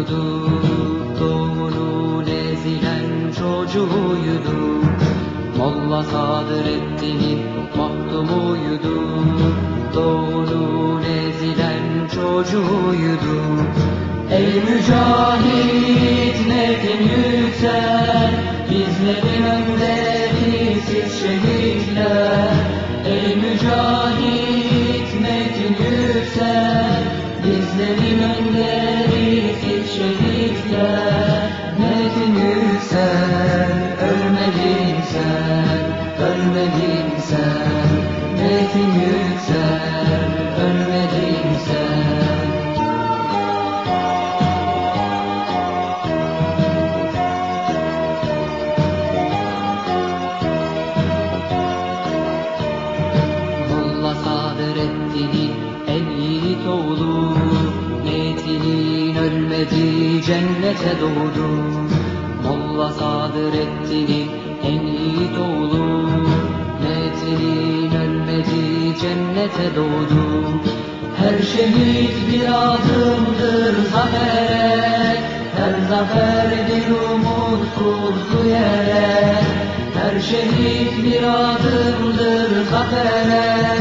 çocuğuydu Doğumun ezilen çocuğuydu Molla Sadrettin'in mahdumuydu Doğunun ezilen çocuğuydu Ey mücahit nefin yüksel Sadrettin'in en yiğit oğlu Netinin ölmedi cennete doğdu. Molla Sadrettin'in en yiğit oğlu cennete doğdu. Her şehit bir adımdır zafere Her zafer bir umut yere. Her şehit bir adımdır zafere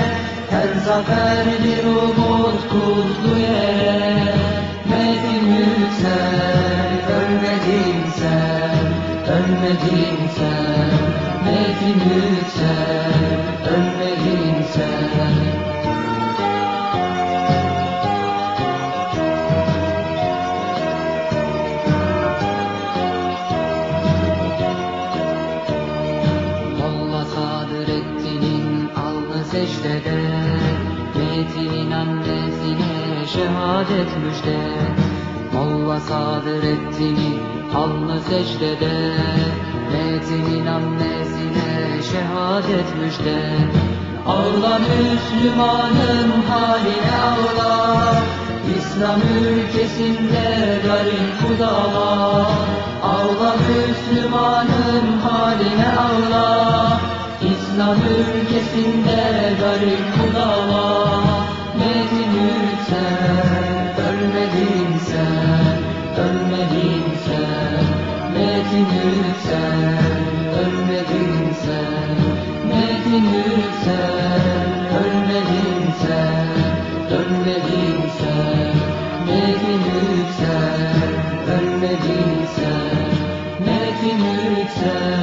Her zafer bir umut kurdu yere. Metin yüksel, ölmedin sen Ölmedin sen Metin yüksel, secdede Metin'in annesine şehadet müjde. Molla Sadrettin'in alnı secdede Metin'in annesine şehadet müjde. Ağla Müslümanın haline ağla İslam ülkesinde garip kudalar. Ağla Müslümanın haline ağla İslam ülkesinde garip kudalar Metin yüksel, ölmedin sen, ölmedin sen. Metin yüksel, ölmedin sen. Metin yüksel, ölmedin sen, ölmedin sen. Metin yüksel, ölmedin sen. Metin yüksel,